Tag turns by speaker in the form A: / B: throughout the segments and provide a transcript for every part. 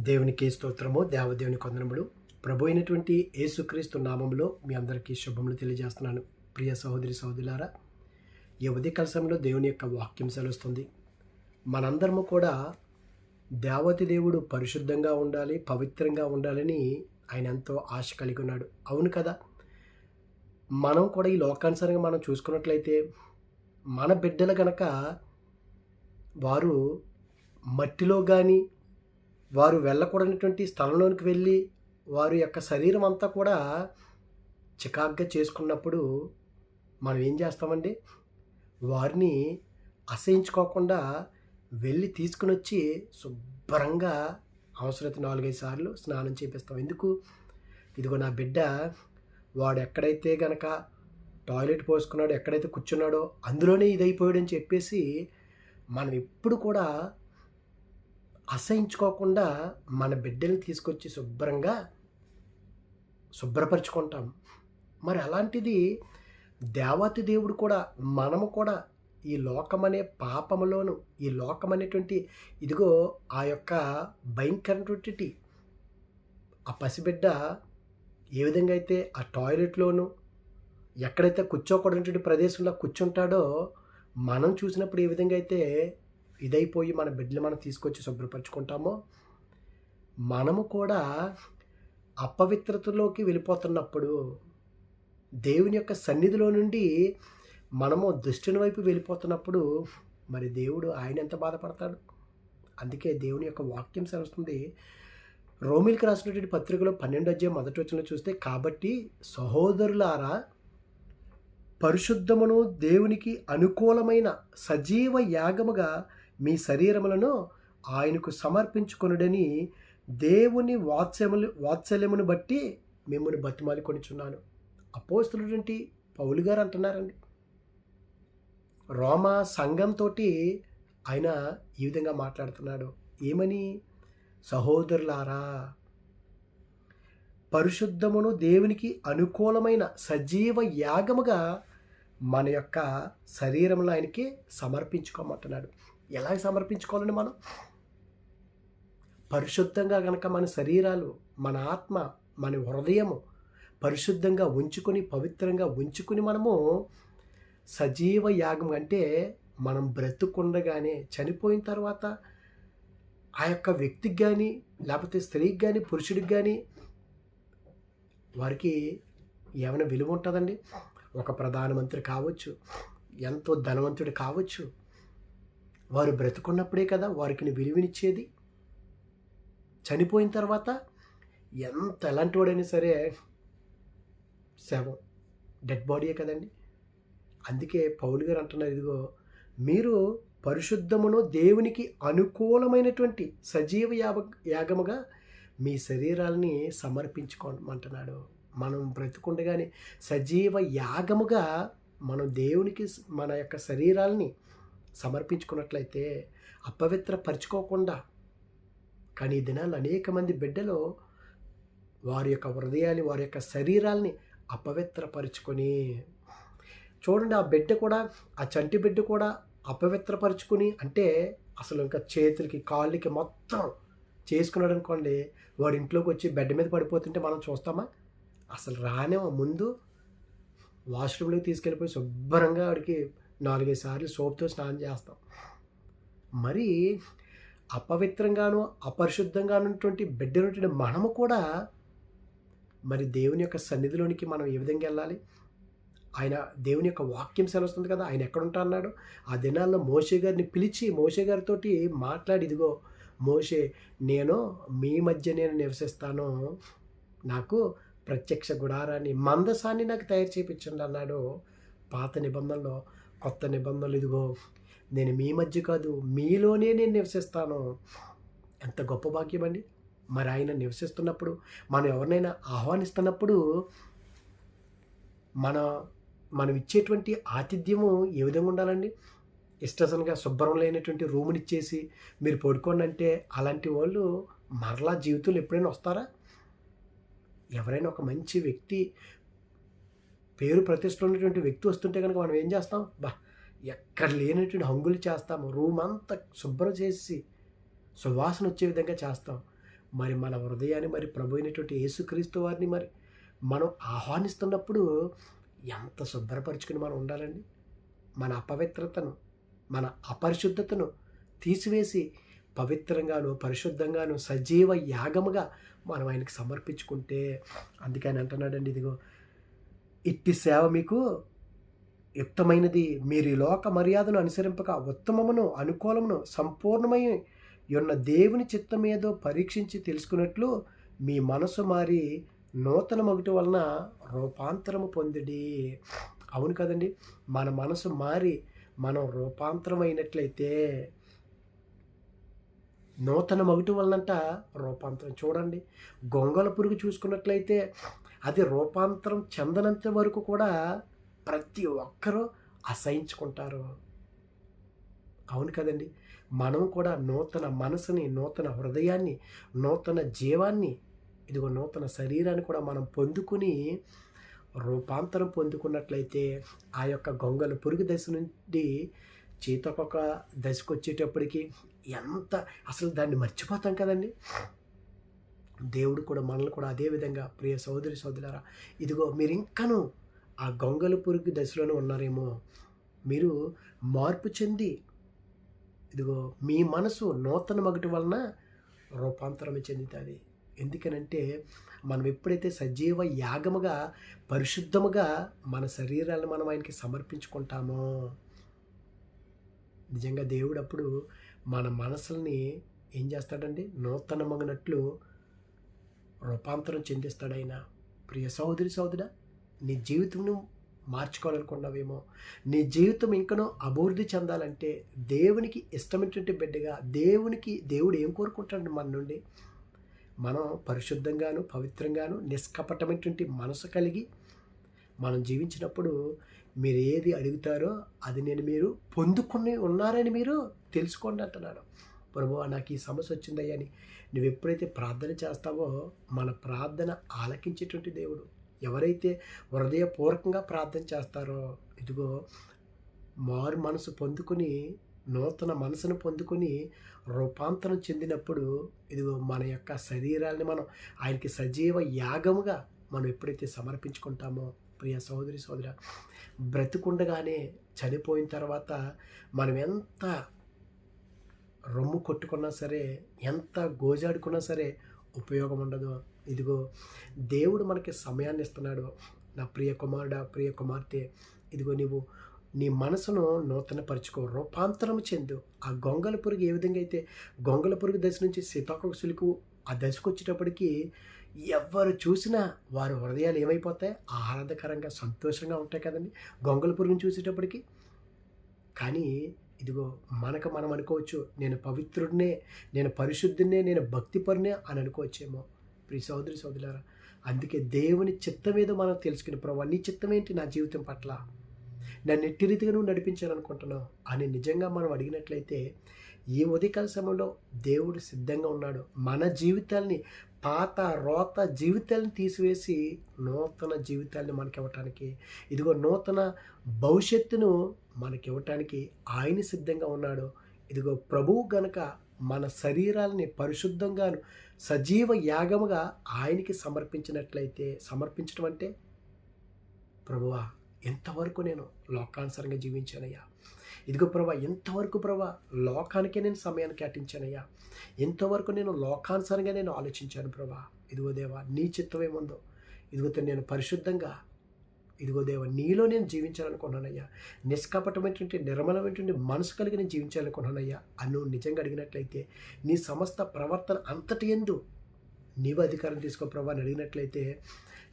A: దేవునికి స్తోత్రము దేవదేవుని కొందనములు. ప్రభు అయినటువంటి యేసుక్రీస్తు నామంలో మీ అందరికీ శుభములు తెలియజేస్తున్నాను. ప్రియ సహోదరి సహోదరులారా ఈ ఉదయ దేవుని యొక్క వాక్యం సెలవుస్తుంది మనందరము కూడా దేవతి దేవుడు పరిశుద్ధంగా ఉండాలి పవిత్రంగా ఉండాలని ఆయన ఎంతో ఆశ కలిగి ఉన్నాడు. అవును కదా? మనం కూడా ఈ లోకానుసారంగా మనం చూసుకున్నట్లయితే మన బిడ్డలు గనక వారు మట్టిలో కానీ వారు వెళ్ళకూడనటువంటి స్థలంలోనికి వెళ్ళి వారి యొక్క శరీరం అంతా కూడా చికాగ్గా చేసుకున్నప్పుడు మనం ఏం చేస్తామండి? వారిని అసహించుకోకుండా వెళ్ళి తీసుకుని వచ్చి శుభ్రంగా అవసరమైతే నాలుగైదు సార్లు స్నానం చేపిస్తాం. ఎందుకు? ఇదిగో నా బిడ్డ వాడు ఎక్కడైతే గనక టాయిలెట్ పోసుకున్నాడో ఎక్కడైతే కూర్చున్నాడో అందులోనే ఇదైపోయాడని చెప్పేసి మనం ఎప్పుడు కూడా అసహించుకోకుండా మన బిడ్డల్ని తీసుకొచ్చి శుభ్రంగా శుభ్రపరచుకుంటాం. మరి అలాంటిది దేవతి దేవుడు కూడా మనము కూడా ఈ లోకమనే పాపములోను ఈ లోకం అనేటువంటి ఇదిగో ఆ యొక్క భయంకరమైనటువంటి ఆ పసిబిడ్డ ఏ విధంగా అయితే ఆ టాయిలెట్లోను ఎక్కడైతే కూర్చోకూడనటువంటి ప్రదేశంలో కూర్చుంటాడో మనం చూసినప్పుడు ఏ విధంగా అయితే ఇదైపోయి మన బిడ్డలు మనం తీసుకొచ్చి శుభ్రపరచుకుంటామో మనము కూడా అపవిత్రతలోకి వెళ్ళిపోతున్నప్పుడు దేవుని యొక్క సన్నిధిలో నుండి మనము దుష్టుని వైపు వెళ్ళిపోతున్నప్పుడు మరి దేవుడు ఆయన ఎంత బాధపడతాడు? అందుకే దేవుని యొక్క వాక్యం సెలవుస్తుంది. రోమిల్కి రాసినటువంటి పత్రికలో పన్నెండు అధ్యాయం మొదటి వచ్చిన చూస్తే కాబట్టి సహోదరులారా పరిశుద్ధమును దేవునికి అనుకూలమైన సజీవ యాగముగా మీ శరీరములను ఆయనకు సమర్పించుకొనుడని దేవుని వాత్సల్యములు వాత్సల్యమును బట్టి మిమ్మల్ని బతిమాలి కొనిచున్నాను. అపోస్తులుంటి పౌలు గారు అంటున్నారండి. రోమా సంఘంతో ఆయన ఈ విధంగా మాట్లాడుతున్నాడు. ఏమని? సహోదరులారా పరిశుద్ధమును దేవునికి అనుకూలమైన సజీవ యాగముగా మన యొక్క శరీరంలో ఆయనకి సమర్పించుకోమంటున్నాడు. ఎలా సమర్పించుకోవాలని మనం? పరిశుద్ధంగా కనుక మన శరీరాలు మన ఆత్మ మన హృదయము పరిశుద్ధంగా ఉంచుకొని పవిత్రంగా ఉంచుకుని మనము సజీవ యాగం అంటే మనం బ్రతుకుండగానే చనిపోయిన తర్వాత ఆ యొక్క వ్యక్తికి కానీ లేకపోతే స్త్రీకి కానీ పురుషుడికి కానీ వారికి ఏమైనా విలువ ఉంటుందండి? ఒక ప్రధానమంత్రి కావచ్చు ఎంతో ధనవంతుడు కావచ్చు వారు బ్రతుకున్నప్పుడే కదా వారికి విలువనిచ్చేది. చనిపోయిన తర్వాత ఎంత ఎలాంటి వాడైనా సరే శవం డెడ్ బాడీయే కదండి. అందుకే పౌలు గారు అంటున్నారు ఇదిగో మీరు పరిశుద్ధమును దేవునికి అనుకూలమైనటువంటి సజీవ యాగ యాగముగా మీ శరీరాల్ని సమర్పించుకోమంటున్నాడు. మనం బ్రతుకుండగానే సజీవ యాగముగా మనం దేవునికి మన యొక్క శరీరాల్ని సమర్పించుకున్నట్లయితే అపవిత్రపరచుకోకుండా. కానీ ఈ దినాలు అనేక మంది బిడ్డలు వారి యొక్క హృదయాన్ని వారి యొక్క శరీరాల్ని అపవిత్రపరుచుకొని చూడండి ఆ బిడ్డ కూడా ఆ చంటి బిడ్డ కూడా అపవిత్రపరుచుకుని అంటే అసలు ఇంకా చేతులకి కాళ్ళకి మొత్తం చేసుకున్నాడు అనుకోండి వాడి ఇంట్లోకి వచ్చి బెడ్ మీద పడిపోతుంటే మనం చూస్తామా? అసలు రానే ముందు వాష్రూమ్లోకి తీసుకెళ్ళిపోయి శుభ్రంగా వాడికి నాలుగైదు సార్లు సోప్తో స్నానం చేస్తాం. మరి అపవిత్రంగాను అపరిశుద్ధంగానటువంటి బిడ్డనటువంటి మనము కూడా మరి దేవుని యొక్క సన్నిధిలోనికి మనం ఏ విధంగా వెళ్ళాలి? ఆయన దేవుని యొక్క వాక్యం సెలవుస్తుంది కదా ఆయన ఎక్కడుంటా అన్నాడు? ఆ దినాల్లో మోషే గారిని పిలిచి మోషే గారితో మాట్లాడి ఇదిగో మోషే నేను మీ మధ్య నేను నివసిస్తాను. నాకు ప్రత్యక్ష గుడారాన్ని మందసాన్ని నాకు తయారు చేయించండి అన్నాడు. పాత నిబంధనలో కొత్త నిబంధనలు ఇదిగో నేను మీ మధ్య కాదు మీలోనే నేను నివసిస్తాను. ఎంత గొప్ప భాగ్యం అండి. మరి ఆయన నివసిస్తున్నప్పుడు మనం ఎవరినైనా ఆహ్వానిస్తున్నప్పుడు మన మనం ఇచ్చేటువంటి ఆతిథ్యము ఏ విధంగా ఉండాలండి? ఇష్టసనగా శుభ్రం లేనటువంటి రూముని ఇచ్చేసి మీరు పడుకోండి అంటే అలాంటి వాళ్ళు మరలా జీవితంలో ఎప్పుడైనా వస్తారా? ఎవరైనా ఒక మంచి వ్యక్తి పేరు ప్రతిష్టలు ఉన్నటువంటి వ్యక్తి వస్తుంటే కనుక మనం ఏం చేస్తాం? బా ఎక్కడ లేనటువంటి హంగులు చేస్తాము రూమ్ అంతా శుభ్రం చేసి సువాసన వచ్చే విధంగా చేస్తాం. మరి మన హృదయాన్ని మరి ప్రభు అయినటువంటి యేసుక్రీస్తు వారిని మరి మనం ఆహ్వానిస్తున్నప్పుడు ఎంత శుభ్రపరుచుకుని మనం ఉండాలండి? మన అపవిత్రతను మన అపరిశుద్ధతను తీసివేసి పవిత్రంగాను పరిశుద్ధంగాను సజీవ యాగముగా మనం ఆయనకి సమర్పించుకుంటే అందుకని అంటున్నాడండి ఇదిగో ఇట్టి సేవ మీకు యుక్తమైనది. మీరు ఈ లోక మర్యాదను అనుసరింపక ఉత్తమమును అనుకూలమును సంపూర్ణమై ఉన్న దేవుని చిత్తం ఏదో పరీక్షించి తెలుసుకున్నట్లు మీ మనసు మారి నూతన మొగటి వలన రూపాంతరము పొందిడి. అవును కదండి. మన మనసు మారి మనం రూపాంతరం అయినట్లయితే నూతన మొగటి వలనంట రూపాంతరం. చూడండి. గొంగల పురుగు చూసుకున్నట్లయితే అది రూపాంతరం చెందనంత వరకు కూడా ప్రతి ఒక్కరూ అసహించుకుంటారు. అవును కదండి. మనం కూడా నూతన మనసుని నూతన హృదయాన్ని నూతన జీవాన్ని ఇదిగో నూతన శరీరాన్ని కూడా మనం పొందుకుని రూపాంతరం పొందుకున్నట్లయితే ఆ యొక్క గొంగల పురుగు దశ నుండి చీతకొక దశకు వచ్చేటప్పటికి ఎంత అసలు దాన్ని మర్చిపోతాం కదండి. దేవుడు కూడా మనల్ని కూడా అదే విధంగా ప్రియ సోదరి సోదరులారా ఇదిగో మీరు ఇంకనూ ఆ గొంగల పురుగు దశలోనే ఉన్నారేమో. మీరు మార్పు చెంది ఇదిగో మీ మనసు నూతన మగటి వలన రూపాంతరం చెందుతుంది. ఎందుకనంటే మనం ఎప్పుడైతే సజీవ యాగముగా పరిశుద్ధముగా మన శరీరాలను మనం ఆయనకి సమర్పించుకుంటామో నిజంగా దేవుడు అప్పుడు మన మనసుల్ని ఏం చేస్తాడండి? నూతనమగినట్లు రూపాంతరం చెందిస్తాడైనా. ప్రియ సహోదరి సోదర నీ జీవితంను మార్చుకోవాలనుకున్నావేమో. నీ జీవితం ఇంకనో అభివృద్ధి చెందాలంటే దేవునికి ఇష్టమైనటువంటి బిడ్డగా దేవునికి దేవుడు ఏం కోరుకుంటాడు మన నుండి? మనం పరిశుద్ధంగాను పవిత్రంగాను నిష్కపటమైనటువంటి మనసు కలిగి మనం జీవించినప్పుడు మీరు ఏది అడుగుతారో అది నేను మీరు పొందుకుని ఉన్నారని మీరు తెలుసుకోండి అంటున్నాడు. ప్రభు నాకు ఈ సమస్య వచ్చిందయ్యా అని. నువ్వు ఎప్పుడైతే ప్రార్థన చేస్తావో మన ప్రార్థన ఆలకించేటువంటి దేవుడు. ఎవరైతే హృదయపూర్వకంగా ప్రార్థన చేస్తారో ఇదిగో మారు మనసు పొందుకుని నూతన మనసును పొందుకొని రూపాంతరం చెందినప్పుడు ఇదిగో మన యొక్క శరీరాన్ని మనం ఆయనకి సజీవ యాగముగా మనం ఎప్పుడైతే సమర్పించుకుంటామో ప్రియ సోదరి సోదర బ్రతుకుండగానే చనిపోయిన తర్వాత మనం ఎంత రొమ్ము కొట్టుకున్నా సరే ఎంత గోజాడుకున్నా సరే ఉపయోగం ఉండదు. ఇదిగో దేవుడు మనకి సమయాన్ని ఇస్తున్నాడు. నా ప్రియ కుమారుడా ప్రియ కుమార్తె ఇదిగో నీవు నీ మనసును నూతన పరుచుకో రూపాంతరం చెందు. ఆ గొంగల పురుగు ఏ విధంగా అయితే గొంగల పురుగు దశ నుంచి సీతాకోక సులుకు ఆ దశకు వచ్చేటప్పటికి ఎవరు చూసినా వారి హృదయాలు ఏమైపోతాయి? ఆహ్లాదకరంగా సంతోషంగా ఉంటాయి కదండి గొంగల పురుగుని చూసేటప్పటికి. కానీ ఇదిగో మనకు మనం అనుకోవచ్చు నేను పవిత్రుడినే నేను పరిశుద్ధినే నేను భక్తిపరునే అని అనుకోవచ్చేమో. ప్రియ సోదరి సోదరులారా అందుకే దేవుని చిత్తం ఏదో మనం తెలుసుకుని ప్రభావ నీ చిత్తం ఏంటి నా జీవితం పట్ల? నన్ను ఎట్టి రీతిగా నువ్వు నడిపించాలనుకుంటున్నావు అని నిజంగా మనం అడిగినట్లయితే ఈ ఉదయకాల సమయంలో దేవుడు సిద్ధంగా ఉన్నాడు. మన జీవితాల్ని పాత రోత జీవితాలను తీసివేసి నూతన జీవితాన్ని మనకి ఇవ్వటానికి ఇదిగో నూతన భవిష్యత్తును మనకి ఇవ్వటానికి ఆయన సిద్ధంగా ఉన్నాడు. ఇదిగో ప్రభువు గనక మన శరీరాలని పరిశుద్ధంగాను సజీవ యాగముగా ఆయనకి సమర్పించినట్లయితే సమర్పించడం అంటే ప్రభువా ఎంతవరకు నేను లోకానుసరంగా జీవించానయ్యా. ఇదిగో ప్రభా ఎంతవరకు ప్రభా లోకానికే నేను సమయాన్ని కేటాయించానయ్యా? ఎంతవరకు నేను లోకానుసారంగా నేను ఆలోచించాను ప్రభా? ఇదిగో దేవా నీ చిత్తం ఏముందో? ఇదిగో నేను పరిశుద్ధంగా ఇదిగో దేవ నీలో నేను జీవించాలనుకున్నానయ్యా నిష్కపటమైనటువంటి నిర్మలమైనటువంటి మనసు కలిగి నేను జీవించాలనుకున్నానయ్యా అని నిజంగా అడిగినట్లయితే నీ సమస్త ప్రవర్తన అంతటి ఎందు నీవు అధికారం తీసుకో ప్రభా అని అడిగినట్లయితే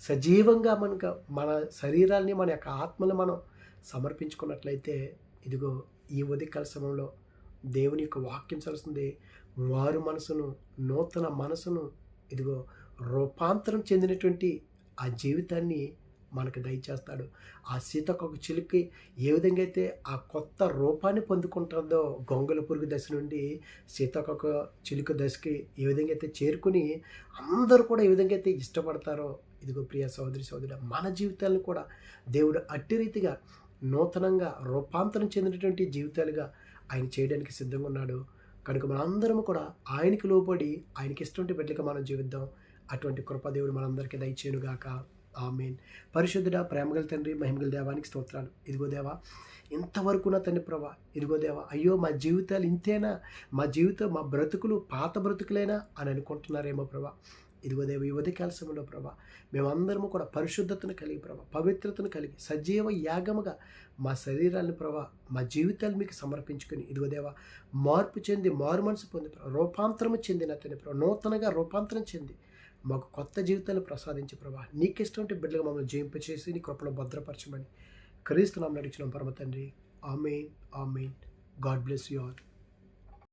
A: సజీవంగా మనకు మన శరీరాల్ని మన యొక్క ఆత్మను మనం సమర్పించుకున్నట్లయితే ఇదిగో ఈ ఉదయకాల సమయంలో దేవుని యొక్క వాక్యం చలుస్తుంది వారు మనసును నూతన మనసును ఇదిగో రూపాంతరం చెందినటువంటి ఆ జీవితాన్ని మనకు దయచేస్తాడు. ఆ సీతకొక చిలుకి ఏ విధంగా అయితే ఆ కొత్త రూపాన్ని పొందుకుంటుందో గొంగల పురుగు దశ నుండి సీతకొక చిలుక దశకి ఏ విధంగా అయితే చేరుకుని అందరూ కూడా ఏ విధంగా అయితే ఇష్టపడతారో ఇదిగో ప్రియ సోదరి సోదరి మన జీవితాలను కూడా దేవుడు అట్టి రీతిగా నూతనంగా రూపాంతరం చెందినటువంటి జీవితాలుగా ఆయన చేయడానికి సిద్ధంగా ఉన్నాడు. కనుక మనందరం కూడా ఆయనకి లోబడి ఆయనకి ఇష్టం బిడ్డగా మనం జీవిద్దాం. అటువంటి కృపదేవుడు మనందరికీ దయచేయునుగాక. ఆమెన్. పరిశుద్ధుడ ప్రేమగల తండ్రి మహిమగల దేవానికి స్తోత్రాలు. ఇదిగో దేవా ఇంతవరకు నా తండ్రి ప్రభా ఇదిగో దేవా అయ్యో మా జీవితాలు ఇంతేనా? మా జీవితం మా బ్రతుకులు పాత బ్రతుకులేనా? అని అనుకుంటున్నారేమో ప్రభా. ఇదిగో దేవ ఈ ఉదయకాల సమయంలో ప్రభా మేమందరము కూడా పరిశుద్ధతను కలిగి ప్రభా పవిత్రతను కలిగి సజీవ యాగముగా మా శరీరాన్ని ప్రభా మా జీవితాలు మీకు సమర్పించుకుని ఇదిగోదేవా మార్పు చెంది మారు మనసు పొంది రూపాంతరము చెందిన అతని ప్రభా నూతనగా రూపాంతరం చెంది మాకు కొత్త జీవితాలు ప్రసాదించి ప్రభా. నీకు ఇష్టం బిడ్డలుగా మమ్మల్ని జయింపచేసి నీ కృపలో భద్రపరచమని క్రీస్తు నామం నడిచిన పరమ తండ్రి. Amen amen. God bless you all.